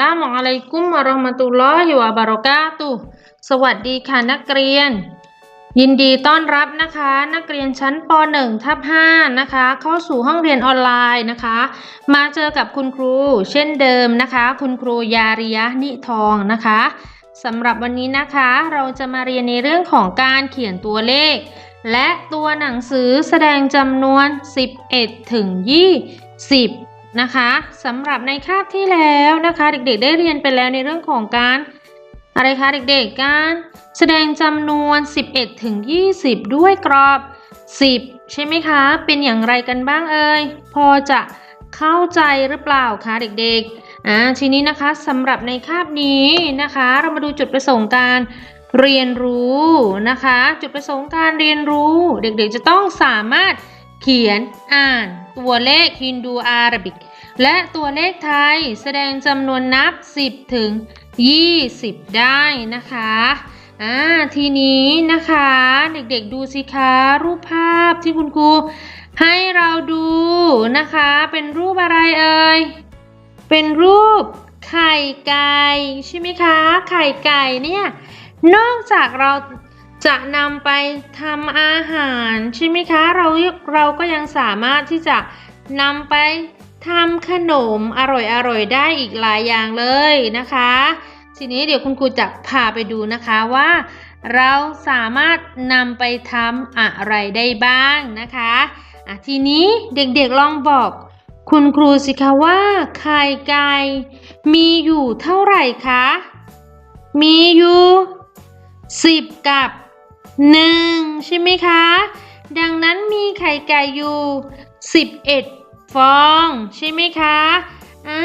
ลามุอะลัยกุมวะเราะห์มะตุลลอฮิวะบะเราะกาตุสวัสดีค่ะนักเรียน ยินดีต้อนรับนะคะ นักเรียนชั้นป .1 ทับ5นะคะ เข้าสู่ห้องเรียนออนไลน์นะคะ มาเจอกับคุณครู เช่นเดิมนะคะ คุณครูยาริยะนิทองนะคะสำหรับวันนี้นะคะ เราจะมาเรียนในเรื่องของการเขียนตัวเลข และตัวหนังสือแสดงจำนวน 11 ถึง 20 นะคะสำหรับในคาบที่แล้วนะคะ เด็กๆ ได้เรียนไปแล้วในเรื่องของการอะไรคะเด็กๆ การแสดงจำนวน 11 ถึง 20 ด้วยกรอบ 10 ใช่ไหมคะ เป็นอย่างไรกันบ้างเอ่ย พอจะเข้าใจหรือเปล่าคะเด็กๆอ่าทีนี้นะคะสำหรับในคาบนี้นะคะ เรามาดูจุดประสงค์การเรียนรู้นะคะ จุดประสงค์การเรียนรู้ เด็กๆจะต้องสามารถเขียนอ่านตัวเลขฮินดูอาราบิก และตัวเลขไทยแสดงจำนวนนับ 10 ถึง 20 ได้นะคะอ่าทีนี้นะคะเด็กๆดูสิคะรูปภาพที่คุณครูให้เราดูนะคะ เป็นรูปอะไรเอ่ยเป็นรูปไข่ไก่ใช่ไหมคะ ไข่ไก่เนี่ยนอกจากเราจะนำไปทำอาหารใช่ไหมคะ เราเราก็ยังสามารถที่จะนำไป ทำขนมอร่อยๆได้อีกหลายอย่างเลยนะคะ ทีนี้เดี๋ยวคุณครูจะพาไปดูนะคะว่า เราสามารถนำไปทำอะไรได้บ้างนะคะะทีนี้เด็กๆลองบอกคุณครูสิคะว่าไข่ไก่มีอยู่เท่าไหร่คะ มีอยู่สิบกับหนึ่งใช่ไหมคะ ดังนั้นมีไข่ไก่อยู่สิบเอ็ด ฟองใช่ไหมคะอ่า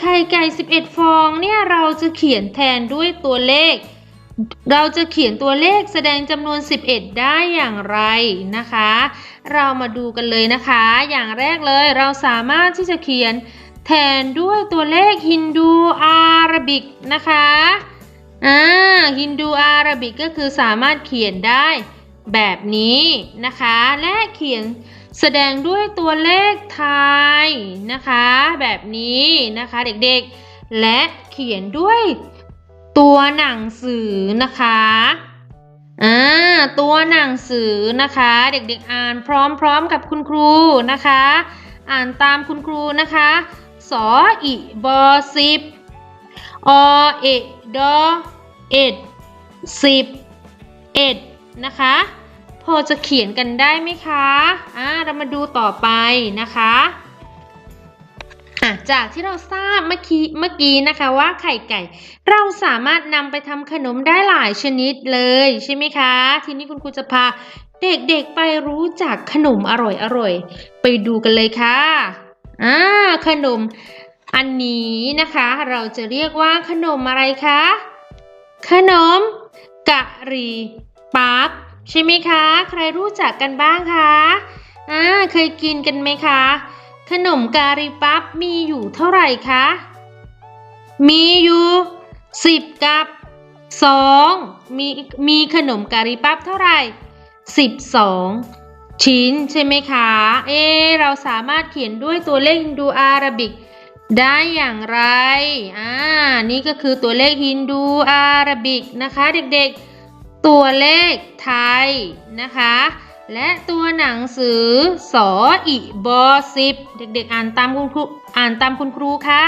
ไข่ไก่สิบเอ็ดฟองเนี่ยเราจะเขียนแทนด้วยตัวเลข เราจะเขียนตัวเลขแสดงจำนวน 11 ได้อย่างไรนะคะ เรามาดูกันเลยนะคะ อย่างแรกเลยเราสามารถที่จะเขียนแทนด้วยตัวเลขฮินดูอาราบิกนะคะอ่าฮินดูอาราบิกก็คือสามารถเขียนได้แบบนี้นะคะ และเขียน แสดงด้วยตัวเลขไทยนะคะ แบบนี้นะคะเด็กๆ และเขียนด้วยตัวหนังสือนะคะอ่าตัวหนังสือนะคะ เด็กๆอ่านพร้อมๆกับคุณครูนะคะ อ่านตามคุณครูนะคะสออิบอสิบอเอดอเอ็ดสิบเอ็ดนะคะ พอจะเขียนกันได้ไหมคะอ่าเรามาดูต่อไปนะคะอะจากที่เราทราบเมื่อกี้เมื่อกี้นะคะว่าไข่ไก่ เราสามารถนำไปทำขนมได้หลายชนิดเลยใช่ไหมคะ ทีนี้คุณครูจะพาเด็กๆไปรู้จักขนมอร่อยๆไปดูกันเลยค่ะอ่าขนมอันนี้นะคะ เราจะเรียกว่าขนมอะไรคะ ขนมกะหรี่ปั๊บ ใช่ไหมคะ ใครรู้จักกันบ้างคะอ่าเคยกินกันไหมคะ ขนมกะหรี่ปั๊บมีอยู่เท่าไหร่คะ มีอยู่สิบกับสองมีมีขนมกะหรี่ปั๊บเท่าไหร่สิบสองชิ้นใช่ไหมคะ เอ เราสามารถเขียนด้วยตัวเลขฮินดูอาราบิกได้อย่างไร อ่า นี่ก็คือตัวเลขฮินดูอาราบิกนะคะเด็กๆ ตัวเลขไทยนะคะ และตัวหนังสือสออิบอสิบเด็กๆอ่านตามคุณครูอ่านตามคุณครูค่ะ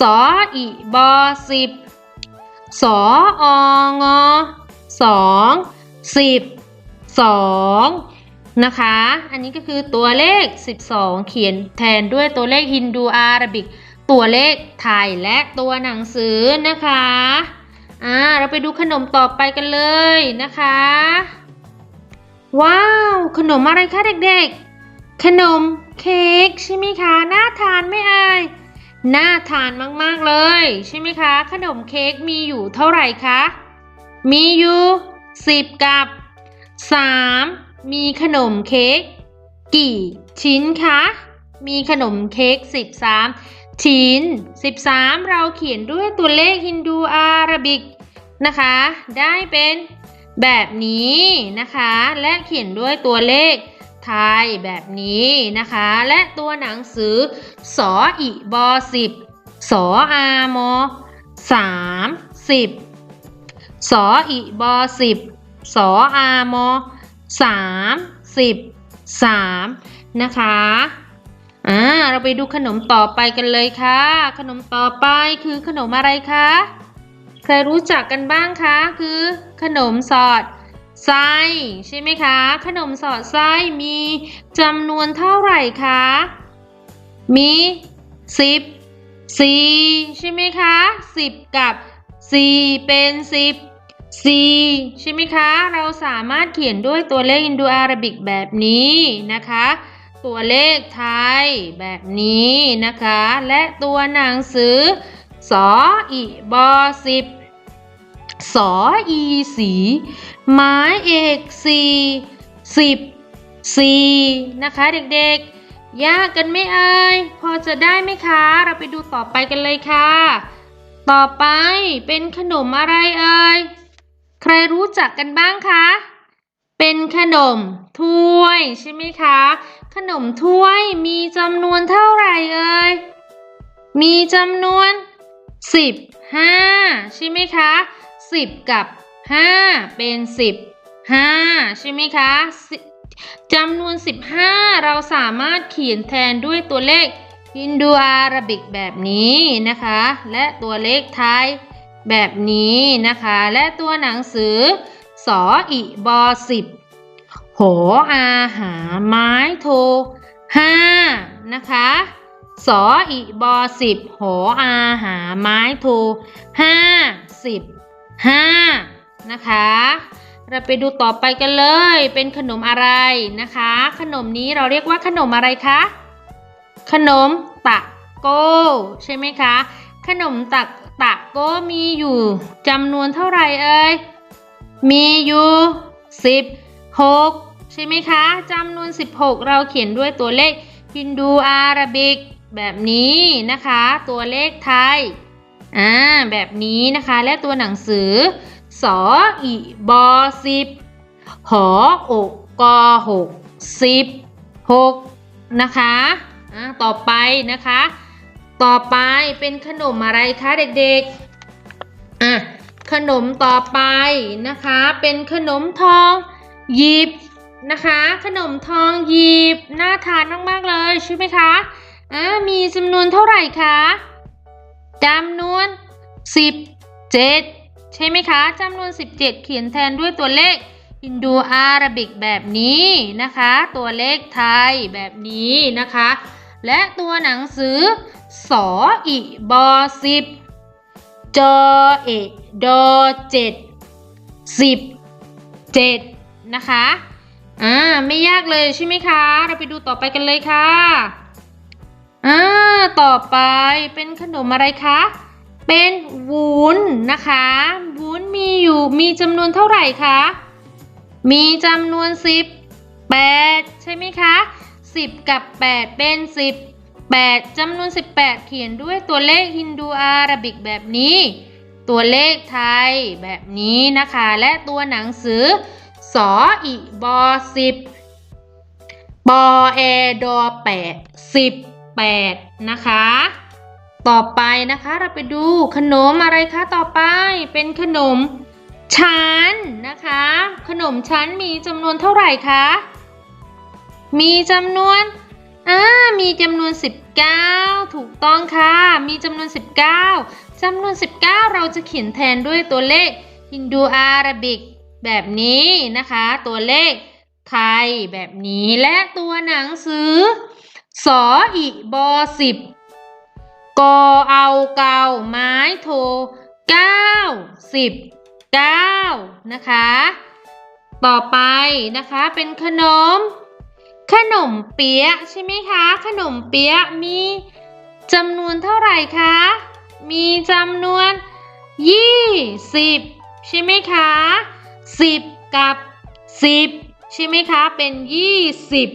สออิบอสิบสอองอสองสิบสองนะคะ อันนี้ก็คือตัวเลข 12 เขียนแทนด้วยตัวเลขฮินดูอาราบิก ตัวเลขไทยและตัวหนังสือนะคะ อ่าเราไปดูขนมต่อไปกันเลยนะคะ ว้าว ขนมอะไรคะเด็กๆ ขนมเค้กใช่ไหมคะน่าทานไมเอ่ยน่าทานมากๆเลย ใช่ไหมคะ ขนมเค้กมีอยู่เท่าไหร่คะ มีอยู่10กับ 3 มีขนมเค้กกี่ชิ้นคะ มีขนมเค้ก13 ชิ้น 13 เราเขียนด้วยตัวเลขฮินดูอาราบิกนะคะ ได้เป็นแบบนี้นะคะ และเขียนด้วยตัวเลขไทยแบบนี้นะคะ และตัวหนังสือสออิบอสิบสออามอสามสิบสออีบอสิบสออามอสามสิบสามนะคะ อ่าเราไปดูขนมต่อไปกันเลยค่ะ ขนมต่อไปคือขนมอะไรคะใครรู้จักกันบ้างคะ คือขนมสอดไส้ใช่ไหมคะ ขนมสอดไส้มีจำนวนเท่าไหร่คะ มีสิบสี่ใช่ไหมคะสิบกับสี่เป็นสิบสี่ใช่ไหมคะ เราสามารถเขียนด้วยตัวเลขอินโดอาราบิกแบบนี้นะคะ ตัวเลขไทยแบบนี้นะคะ และตัวหนังสือสออีบอสิบสออีสีไม้เอกสี่สิบสี่นะคะเด็กๆ ยากกันไหมเอ่ยพอจะได้ไหมคะ เราไปดูต่อไปกันเลยค่ะ ต่อไปเป็นขนมอะไรเอ่ยใครรู้จักกันบ้างคะ เป็นขนมถ้วยใช่ไหมคะ ขนมถ้วยมีจำนวนเท่าไหร่เอ่ย มีจำนวน 15 ใช่ไหมคะ 10 กับ 5 เป็น 15 ใช่ไหมคะจำนวน 15 เราสามารถเขียนแทนด้วยตัวเลขฮินดูอาราบิกแบบนี้นะคะ และตัวเลขไทยแบบนี้นะคะ และตัวหนังสือสออีบอสิบ หอาหาไม้โทห้านะคะสออีบอสิบหออาหาไม้โทห้าสิบห้านะคะ เราไปดูต่อไปกันเลย เป็นขนมอะไรนะคะ ขนมนี้เราเรียกว่าขนมอะไรคะ ขนมตะโก้ใช่ไหมคะ ขนมตักตะโก้มีอยู่จำนวนเท่าไหร่เอ่ย มีอยู่สิบ หกใช่ไหมคะจำนวน 16 เราเขียนด้วยตัวเลขฮินดูอาราบิก แบบนี้นะคะ ตัวเลขไทยอ่าแบบนี้นะคะ และตัวหนังสือสออีบอสิบหออกกอหกสิบหกนะคะอ่าต่อไปนะคะ ต่อไปเป็นขนมอะไรคะเด็กๆอะขนมต่อไปนะคะ เป็นขนมทอง หยิบนะคะ ขนมทองหยิบน่าทานมากๆเลยใช่ไหมคะอ่ามีจำนวนเท่าไหร่คะจำนวน 17 ใช่ไหมคะจำนวน 17 เขียนแทนด้วยตัวเลขฮินโดอาราบิกแบบนี้นะคะ ตัวเลขไทยแบบนี้นะคะ และตัวหนังสือสออีบอสิบจอเอดอเจ็ดสิบเจ็ด นะคะ อ่า ไม่ยากเลยใช่ไหมคะ เราไปดูต่อไปกันเลยค่ะ อ่า ต่อไปเป็นขนมอะไรคะ เป็นวุ้นนะคะ วุ้นมีอยู่ มีจำนวนเท่าไหร่คะ มีจำนวนสิบแปดใช่ไหมคะสิบกับแปดเป็นสิบแปดจำนวนสิบแปดเขียนด้วยตัวเลขฮินดูอาราบิกแบบนี้ตัวเลขไทยแบบนี้นะคะ และตัวหนังสือ สออีบอสิบปอแอดอแปดสิบแปดนะคะ ต่อไปนะคะเราไปดูขนมอะไรคะต่อไปเป็นขนมชั้นนะคะ ขนมชั้นมีจำนวนเท่าไหร่คะ มีจำนวนอ่ามีจำนวน 19 ถูกต้องค่ะ มีจำนวน 19จำนวน 19 เราจะเขียนแทนด้วยตัวเลขฮินดูอาราบิก แบบนี้นะคะ ตัวเลขไทยแบบนี้และตัวหนังสือสออีบอสิบกอเอาเกาไม้โทเก้าสิบเก้านะคะ ต่อไปนะคะเป็นขนม ขนมเปี๊ยะใช่ไหมคะ ขนมเปี๊ยะมีจำนวนเท่าไหร่คะ มีจำนวนยี่สิบใช่ไหมคะ สิบกับสิบใช่ไหมคะ เป็นยี่สิบ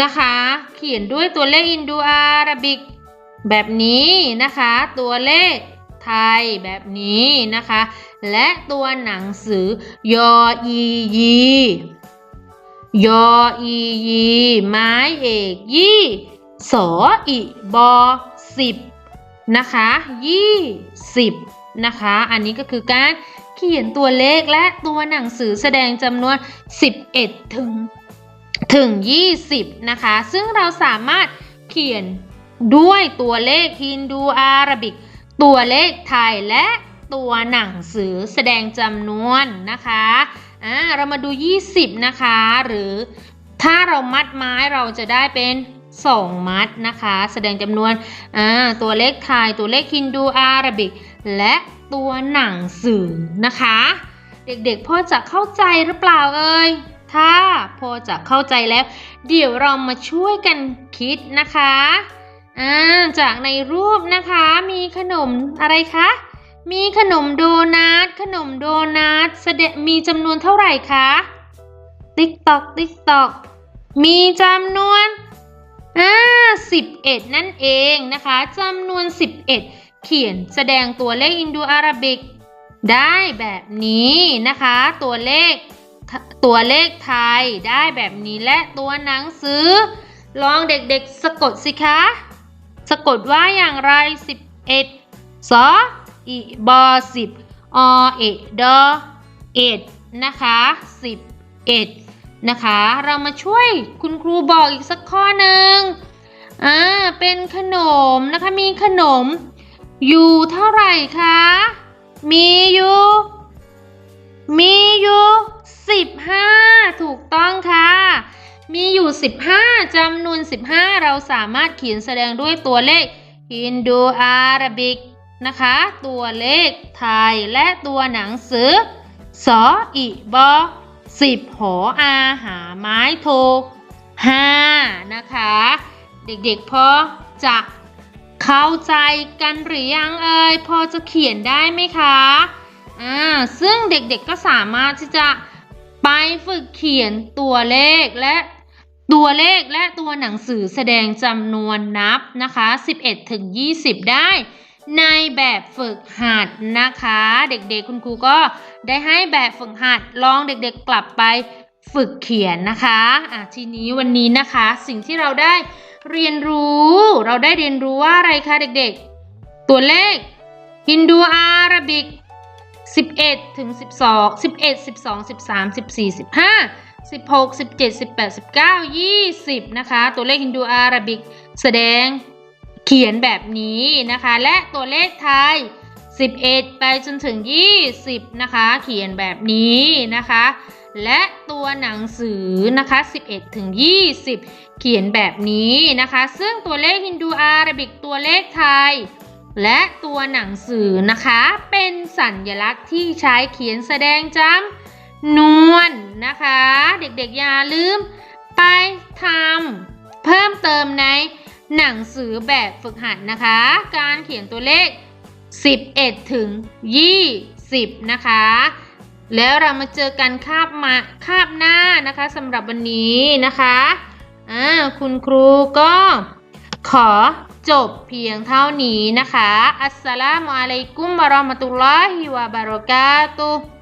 นะคะ เขียนด้วยตัวเลขอินโดอาราบิกแบบนี้นะคะ ตัวเลขไทยแบบนี้นะคะ และตัวหนังสือยออียียออียีไม้เอกยี่สออีบอสิบนะคะ20นะคะ อันนี้ก็คือการ ขียนตัวเลขและตัวหนังสือแสดงจำนวน 11 ถึงถึง 20 นะคะ ซึ่งเราสามารถเขียนด้วยตัวเลขฮินดูอาราบิก ตัวเลขไทยและตัวหนังสือแสดงจำนวนนะคะอ่าเรามาดู 20 นะคะ หรือถ้าเรามัดไม้เราจะได้เป็น2 มัดนะคะ แสดงจำนวนอ่าตัวเลขไทย ตัวเลขฮินดูอาราบิก และ ตัวหนังสือนะคะ เด็กๆพ่อจะเข้าใจหรือเปล่าเอ่ยถ้าพอจะเข้าใจแล้ว เดี๋ยวเรามาช่วยกันคิดนะคะอ่าจากในรูปนะคะมีขนมอะไรคะมีขนมโดนัทขนมโดนัทแสดงมีจำนวนเท่าไหร่คะติ๊กตอกติ๊กตอกมีจำนวนอ่า11นั่นเองนะคะจำนวน11เอ็ด เขียนแสดงตัวเลขอินโดอาราบิก ได้แบบนี้นะคะ ตัวเลขตัวเลขไทยได้แบบนี้และตัวหนังสือ ลองเด็กๆสะกดสิคะ สะกดว่าอย่างไร 11สออีบอสิบอเอดอเอ็ดนะคะสิบเอ็ดนะคะ เรามาช่วยคุณครูบอกอีกสักข้อหนึ่งอ่าเป็นขนมนะคะมีขนม อยู่เท่าไหร่คะ มีอยู่ มีอยู่สิบห้าถูกต้องค่ะ มีอยู่15จำนวน15เราสามารถเขียนแสดงด้วยตัวเลขฮินโดอาราบิกนะคะ ตัวเลขไทยและตัวหนังสือสออีบอสิบหออาหาไม้โทห้านะคะ เด็กๆพอจะ เข้าใจกันหรือยังเอ่ยพอจะเขียนได้ไหมคะอ่าซึ่งเด็กๆก็สามารถที่จะไปฝึกเขียนตัวเลขและตัวเลขและตัวหนังสือแสดงจำนวนนับนะคะ 11 ถึง 20 ได้ ในแบบฝึกหัดนะคะ เด็กๆคุณครูก็ได้ให้แบบฝึกหัดลองเด็กๆกลับไปฝึกเขียนนะคะอะทีนี้วันนี้นะคะ สิ่งที่เราได้ เรียนรู้ เราได้เรียนรู้ว่าอะไรคะเด็กๆ ตัวเลขฮินดูอาราบิก 11 ถึง 12 11 12 13 14 15 16 17 18 19 20 นะคะ ตัวเลขฮินดูอาราบิก แสดงเขียนแบบนี้นะคะ และตัวเลขไทย 11 ไปจนถึง 20 นะคะ เขียนแบบนี้นะคะ และตัวหนังสือนะคะ 11 ถึง 20 เขียนแบบนี้นะคะ ซึ่งตัวเลขฮินดูอาราบิกตัวเลขไทย และตัวหนังสือนะคะ เป็นสัญลักษณ์ที่ใช้เขียนแสดงจำนวนนะคะ เด็กๆอย่าลืมไปทำเพิ่มเติมในหนังสือแบบฝึกหัดนะคะ การเขียนตัวเลข 11 ถึง 20 นะคะ แล้วเรามาเจอกันคาบมาคาบหน้านะคะสำหรับวันนี้นะคะอ่าคุณครูก็ขอจบเพียงเท่านี้นะคะ อัสสลามุอะลัยกุมวะเราะมะตุลลอฮิวะบะเราะกาตุฮ์